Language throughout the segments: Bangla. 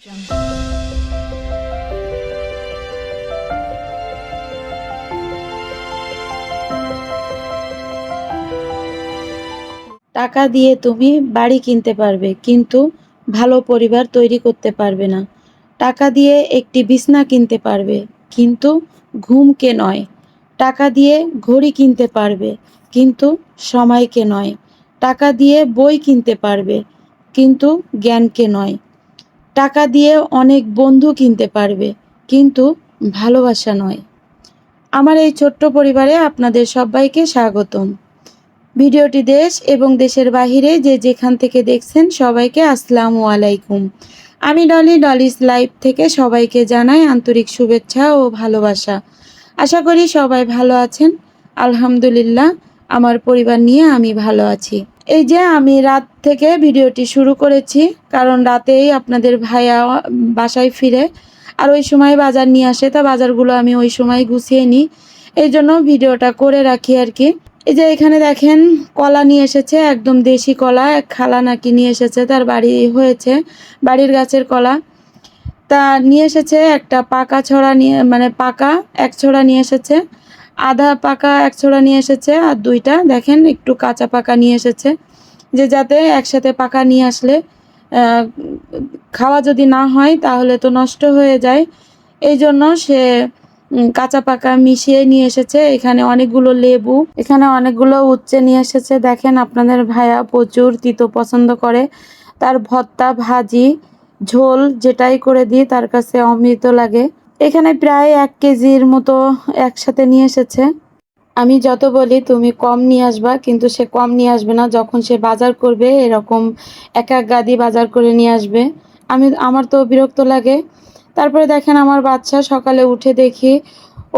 টাকা দিয়ে তুমি বাড়ি কিনতে পারবে, কিন্তু ভালো পরিবার তৈরি করতে পারবে না। টাকা দিয়ে একটি বিছনা কিনতে পারবে, কিন্তু ঘুমকে নয়। টাকা দিয়ে ঘড়ি কিনতে পারবে, কিন্তু সময়কে নয়। টাকা দিয়ে বই কিনতে পারবে, কিন্তু জ্ঞানকে নয়। টাকা দিয়ে অনেক বন্ধু কিনতে পারবে, কিন্তু ভালোবাসা নয়। আমার এই ছোট্ট পরিবারে আপনাদের সবাইকে স্বাগতম। ভিডিওটি দেশ এবং দেশের বাহিরে যে যেখান থেকে দেখছেন সবাইকে আসসালামু আলাইকুম। আমি ডলি, ডলিস লাইভ থেকে সবাইকে জানাই আন্তরিক শুভেচ্ছা ও ভালোবাসা। আশা করি সবাই ভালো আছেন। আলহামদুলিল্লাহ, আমার পরিবার নিয়ে আমি ভালো আছি। এই যে আমি রাত থেকে ভিডিওটি শুরু করেছি, কারণ রাতেই আপনাদের ভাইয়া বাসায় ফিরে, আর ওই সময় বাজার নিয়ে আসে, তা বাজারগুলো আমি ওই সময় গুছিয়ে নিই। এই জন্য ভিডিওটা করে রাখি আর কি। এই যে এখানে দেখেন, কলা নিয়ে এসেছে, একদম দেশি কলা, এক খালা নাকি নিয়ে এসেছে, তার বাড়ি হয়েছে, বাড়ির গাছের কলা। তা নিয়ে এসেছে একটা পাকা ছড়া নিয়ে মানে পাকা এক ছড়া নিয়ে এসেছে। আধা পাকা এক ছোড়া নিয়ে এসেছে আর দুইটা, দেখেন একটু কাঁচা পাকা নিয়ে এসেছে। যে যাতে একসাথে পাকা নিয়ে আসলে খাওয়া যদি না হয় তাহলে তো নষ্ট হয়ে যায়। এই জন্য সে কাঁচা পাকা মিশিয়ে নিয়ে এসেছে। এখানে অনেকগুলো লেবু, এখানে অনেকগুলো উচ্ছে নিয়ে এসেছে। দেখেন আপনাদের ভাইয়া প্রচুর তিতো পছন্দ করে। তার ভর্তা, ভাজি, ঝোল যেটাই করে দিই, তার কাছে অমৃত লাগে। এখানে প্রায় এক কেজির মতো একসাথে নিয়ে এসেছে। আমি যত বলি, তুমি কম নিয়ে আসবা, কিন্তু সে কম নিয়ে আসবে না। যখন সে বাজার করবে, এরকম এক এক গাদি বাজার করে নিয়ে আসবে। আমি, আমার তো বিরক্ত লাগে। তারপরে দেখেন আমার বাচ্চা সকালে উঠে দেখি,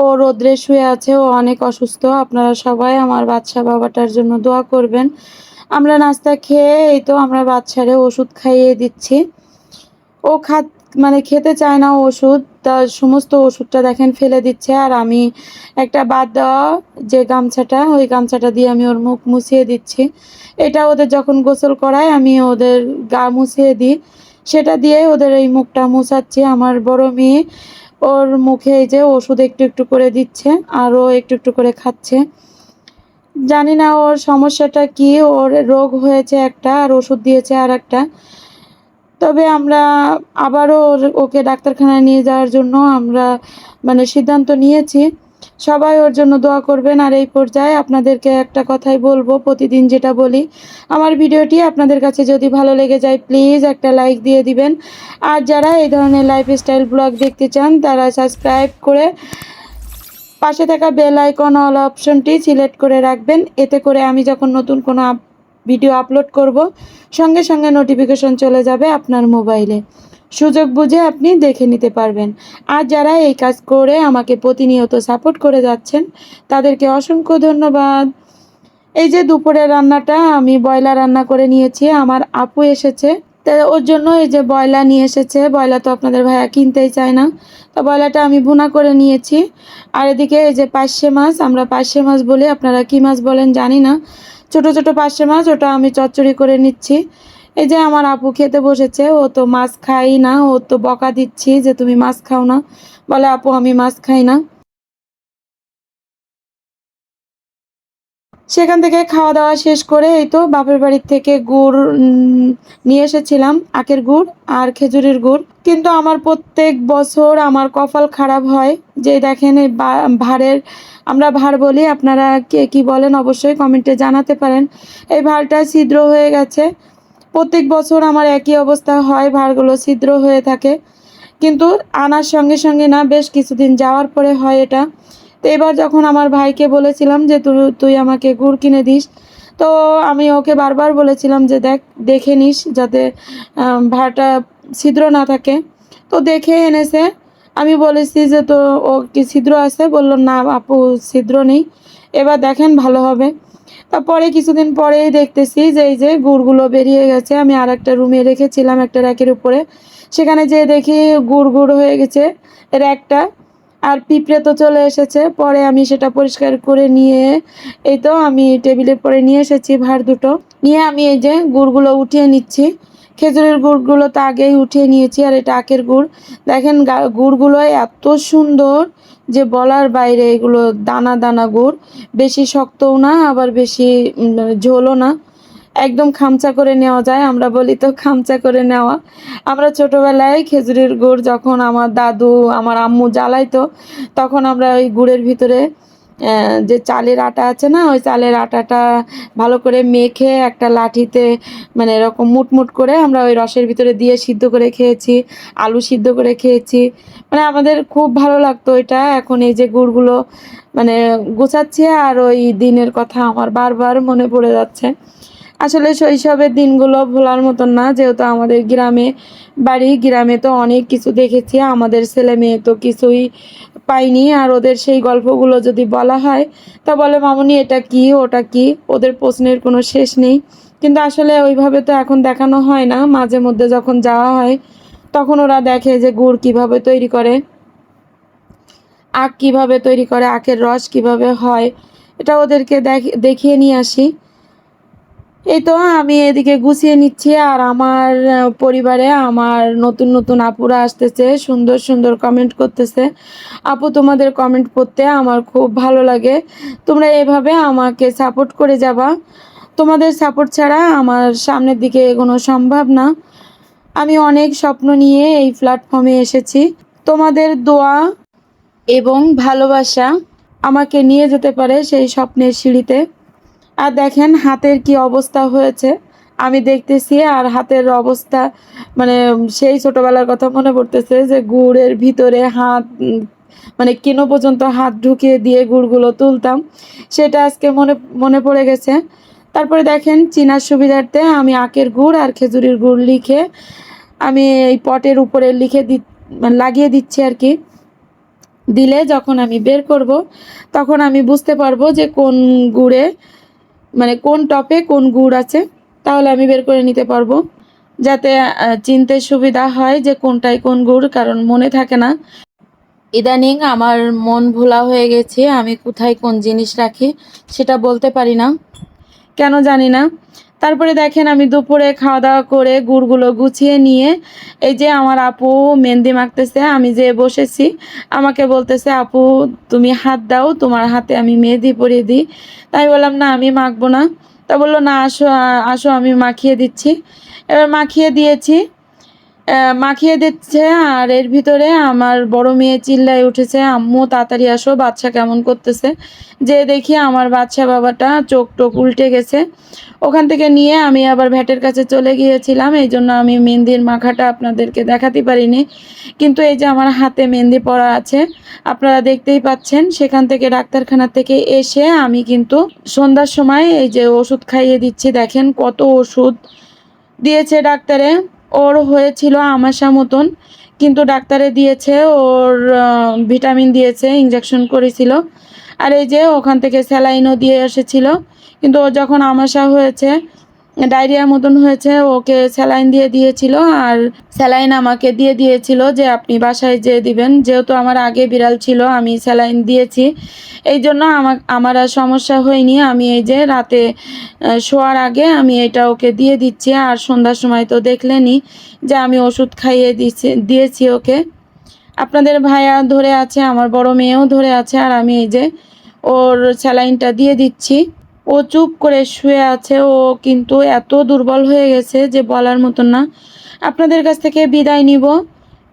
ও রোদ্রে শুয়ে আছে, ও অনেক অসুস্থ। আপনারা সবাই আমার বাচ্চা বাবাটার জন্য দোয়া করবেন। আমরা নাস্তা খেয়ে, এই তো আমরা বাচ্চারে ওষুধ খাইয়ে দিচ্ছি। ও খাত মানে খেতে চায় না ওষুধ তার সমস্ত ওষুধটা দেখেন ফেলে দিচ্ছে। আর আমি একটা বাদ দেওয়া যে গামছাটা, ওই গামছাটা দিয়ে আমি ওর মুখ মুছিয়ে দিচ্ছি। এটা ওদের যখন গোসল করায়, আমি ওদের গা মুছিয়ে দিই। সেটা দিয়ে ওদের এই মুখটা মুছাচ্ছি। আমার বড় মেয়ে ওর মুখে যে ওষুধ একটু একটু করে দিচ্ছে আর ও একটু একটু করে খাচ্ছে। জানি না ওর সমস্যাটা কি, ওর রোগ হয়েছে একটা, আর ওষুধ দিয়েছে আর একটা তবে আমরা আবারও ওকে ডাক্তারখানায় নিয়ে যাওয়ার জন্য আমরা মানে সিদ্ধান্ত নিয়েছি। সবাই ওর জন্য দোয়া করবেন। আর এই পর্যায়ে আপনাদেরকে একটা কথাই বলব, প্রতিদিন যেটা বলি, আমার ভিডিওটি আপনাদের কাছে যদি ভালো লেগে যায়, প্লিজ একটা লাইক দিয়ে দিবেন। আর যারা এই ধরনের লাইফস্টাইল ব্লগ দেখতে চান, তারা সাবস্ক্রাইব করে পাশে থাকা বেল আইকন অল অপশনটি সিলেক্ট করে রাখবেন। এতে করে আমি যখন নতুন কোনো ভিডিও আপলোড করব। সঙ্গে সঙ্গে নোটিফিকেশন চলে যাবে আপনার মোবাইলে সুযোগ বুঝে আপনি দেখে নিতে পারবেন। আর যারা এই কাজ করে আমাকে প্রতিনিয়ত সাপোর্ট করে যাচ্ছেন, তাদেরকে অসংখ্য ধন্যবাদ। এই যে দুপুরের রান্নাটা আমি ব্রয়লার রান্না করে নিয়েছি, আমার আপু এসেছে। তা ওর জন্য এই যে বয়লা নিয়ে এসেছে বয়লা তো আপনাদের ভাইয়া কিনতেই চায় না। তো বয়লাটা আমি ভুনা করে নিয়েছি। আর এদিকে এই যে পার্শে মাছ, আমরা পার্শে মাছ বলি, আপনারা কি মাছ বলেন জানি না। ছোট ছোট পার্শে মাছ, ওটা আমি চচ্চড়ি করে নিচ্ছি। এই যে আমার আপু খেতে বসেছে, ও তো মাছ খাই না, ও তো বকা দিচ্ছি যে তুমি মাছ খাও না। বলে, আপু, আমি মাছ খাই না। সেখান থেকে খাওয়া দাওয়া শেষ করে এই তো বাপের বাড়ির থেকে গুড় নিয়ে এসেছিলাম, আখের গুড় আর খেজুরের গুড়। কিন্তু আমার প্রত্যেক বছর আমার কপাল খারাপ হয় যে দেখেন এই ভাঁড়ের, আমরা ভাঁড় বলি, আপনারা কে কি বলেন অবশ্যই কমেন্টে জানাতে পারেন। এই ভাঁড়টা ছিদ্র হয়ে গেছে। প্রত্যেক বছর আমার একই অবস্থা হয়, ভাঁড়গুলো ছিদ্র হয়ে থাকে। কিন্তু আনার সঙ্গে সঙ্গে না, বেশ কিছুদিন যাওয়ার পরে হয় এটা। তো এবার যখন আমার ভাইকে বলেছিলাম যে তুই আমাকে গুড় কিনে দিস, তো আমি ওকে বারবার বলেছিলাম যে দেখ, দেখে নিস যাতে ভাড়াটা ছিদ্র না থাকে। তো দেখে এনেছে। আমি বলেছি যে তো, ও কি ছিদ্র আছে? বলল, না আপু, ছিদ্র নেই। এবার দেখেন ভালো হবে। তারপরে কিছুদিন পরেই দেখতেছি যে এই যে গুড়গুলো বেরিয়ে গেছে। আমি আর একটা রুমে রেখেছিলাম একটা র্যাকের উপরে। সেখানে যেয়ে দেখি গুড় গুড় হয়ে গেছে র্যাকটা। আর পিঁপড়ে তো চলে এসেছে। পরে আমি সেটা পরিষ্কার করে নিয়ে, এই তো আমি টেবিলে পরে নিয়ে এসেছি ভার দুটো। নিয়ে আমি এই যে গুড়গুলো উঠিয়ে নিচ্ছি। খেজুরের গুড়গুলো তো আগেই উঠিয়ে নিয়েছি আর এটা আখের গুড়। দেখেন গুড়গুলো এত সুন্দর যে বলার বাইরে এগুলো দানা দানা গুড়। বেশি শক্তও না, আবার বেশি ঝোলও না। একদম খামচা করে নেওয়া যায়, আমরা বলি তো খামচা করে নেওয়া। আমরা ছোটবেলায় খেজুরের গুড় যখন আমার দাদু, আমার আম্মু জ্বালাইতো, তখন আমরা ওই গুড়ের ভিতরে যে চালের আটা আছে না, ওই চালের আটাটা ভালো করে মেখে একটা লাঠিতে মানে এরকম মুটমুট করে আমরা ওই রসের ভিতরে দিয়ে সিদ্ধ করে খেয়েছি, আলু সিদ্ধ করে খেয়েছি। মানে আমাদের খুব ভালো লাগতো এটা। এখন এই যে গুড়গুলো মানে গোছাচ্ছি আর ওই দিনের কথা আমার বারবার মনে পড়ে যাচ্ছে। আসলে শৈশবের দিনগুলো ভোলার মতন না, যেহেতু আমাদের গ্রামে বাড়ি, গ্রামে তো অনেক কিছু দেখেছি, আমাদের ছেলে মেয়ে তো কিছুই পাইনি, আর ওদের সেই গল্পগুলো যদি বলা হয়, তা বলে, মামনি, এটা কি, ওটা কি? ওদের প্রশ্নের কোনো শেষ নেই। কিন্তু আসলে ওইভাবে তো এখন দেখানো হয় না, মাঝে মধ্যে যখন যাওয়া হয়, তখন ওরা দেখে যে গুড় কীভাবে তৈরি করে, আখ কীভাবে তৈরি করে, আখের রস কীভাবে হয়, এটা ওদেরকে দেখ- দেখিয়ে নিয়ে আসি। এই তো আমি এদিকে গুছিয়ে নিচ্ছি আর আমার পরিবারে আমার নতুন নতুন আপুরা আসতেছে, সুন্দর সুন্দর কমেন্ট করতেছে। আপু, তোমাদের কমেন্ট পড়তে আমার খুব ভালো লাগে। তোমরা এভাবে আমাকে সাপোর্ট করে যাবা। তোমাদের সাপোর্ট ছাড়া আমার সামনের দিকে এগোনো সম্ভব না। আমি অনেক স্বপ্ন নিয়ে এই প্ল্যাটফর্মে এসেছি। তোমাদের দোয়া এবং ভালোবাসা আমাকে নিয়ে যেতে পারে সেই স্বপ্নের সিঁড়িতে। আর দেখেন হাতের কি অবস্থা হয়েছে। আমি দেখতেছি আর হাতের অবস্থা মানে সেই ছোটবেলার কথা মনে পড়তেছে যে গুড়ের ভিতরে হাত মানে কেনো পর্যন্ত হাত ঢুকিয়ে দিয়ে গুড়গুলো তুলতাম। সেটা আজকে মনে মনে পড়ে গেছে। তারপরে দেখেন চিনার সুবিধার্থে আমি আখের গুড় আর খেজুরির গুড় লিখে আমি এই পটের উপরে লিখে দি মানে লাগিয়ে দিচ্ছি আর কি। দিলে যখন আমি বের করব, তখন আমি বুঝতে পারব যে কোন গুড়ে মানে কোন টপে কোন গুড় আছে, তাহলে আমি বের করে নিতে পারব। যাতে চিনতে সুবিধা হয় যে কোনটাই কোন গুড়, কারণ মনে থাকে না। ইদানিং আমার মন ভোলা হয়ে গেছে, আমি কোথায় কোন জিনিস রাখি, সেটা বলতে পারি না। কেন জানি না। তারপরে দেখেন আমি দুপুরে খাওয়া দাওয়া করে গুড়গুলো গুছিয়ে নিয়ে, এই যে আমার আপু মেহেন্দি মাখতেছে, আমি যে বসেছি, আমাকে বলতেছে, আপু, তুমি হাত দাও, তোমার হাতে আমি মেহেদি পরিয়ে দিই। তাই বললাম, না, আমি মাখবো না। তা বলল, না, আসো আসো, আমি মাখিয়ে দিচ্ছি। এবার মাখিয়ে দিয়েছি। মাখিয়ে দিচ্ছে আর এর ভিতরে আমার বড় মেয়ে চিল্লায় উঠেছে, আম্মু, তাড়াতাড়ি আসো, বাচ্চা কেমন করতেছে? যে দেখি আমার বাচ্চা বাবাটা চোখ টোক উল্টে গেছে। ওখান থেকে নিয়ে আমি আবার ভ্যাটের কাছে চলে গিয়েছিলাম, এই জন্য আমি মেহেন্দির মাখাটা আপনাদেরকে দেখাতে পারিনি। কিন্তু এই যে আমার হাতে মেহেন্দি পড়া আছে, আপনারা দেখতেই পাচ্ছেন, সেখান থেকে ডাক্তারখানা থেকে এসে আমি কিন্তু সন্ধ্যার সময় এই যে ওষুধ খাইয়ে দিচ্ছি, দেখেন কত ওষুধ দিয়েছে ডাক্তারে। ওর হয়েছিল আমাশা মতন, কিন্তু ডাক্তারে দিয়েছে, ওর ভিটামিন দিয়েছে ইঞ্জেকশন করেছিল। আর এই যে ওখান থেকে স্যালাইনও দিয়ে এসেছিল, কিন্তু ও যখন আমাশা হয়েছে ডায়রিয়া মতন হয়েছে, ওকে স্যালাইন দিয়ে দিয়েছিল আর স্যালাইন আমাকে দিয়ে দিয়েছিল যে আপনি বাসায় যেয়ে দিবেন। যেহেতু আমার আগে বিড়াল ছিল, আমি স্যালাইন দিয়েছি। এই জন্য আমার আমার আর সমস্যা হয়নি। আমি এই যে রাতে শোয়ার আগে আমি এটা ওকে দিয়ে দিচ্ছি আর সন্ধ্যার সময় তো দেখলেনই যে আমি ওষুধ খাইয়ে দিচ্ছি দিয়েছি ওকে। আপনাদের ভাইয়া ধরে আছে, আমার বড় মেয়েও ধরে আছে আর আমি এই যে ওর স্যালাইনটা দিয়ে দিচ্ছি। ও চুপ করে শুয়ে আছে, ও কিন্তু এত দুর্বল হয়ে গেছে যে বলার মতন না। আপনাদের কাছ থেকে বিদায় নিব।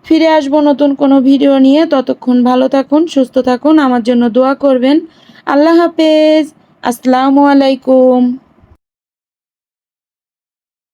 ফিরে আসব নতুন কোনো ভিডিও নিয়ে। ততক্ষণ ভালো থাকুন, সুস্থ থাকুন, আমার জন্য দোয়া করবেন। আল্লাহ হাফেজ। আসসালামু আলাইকুম।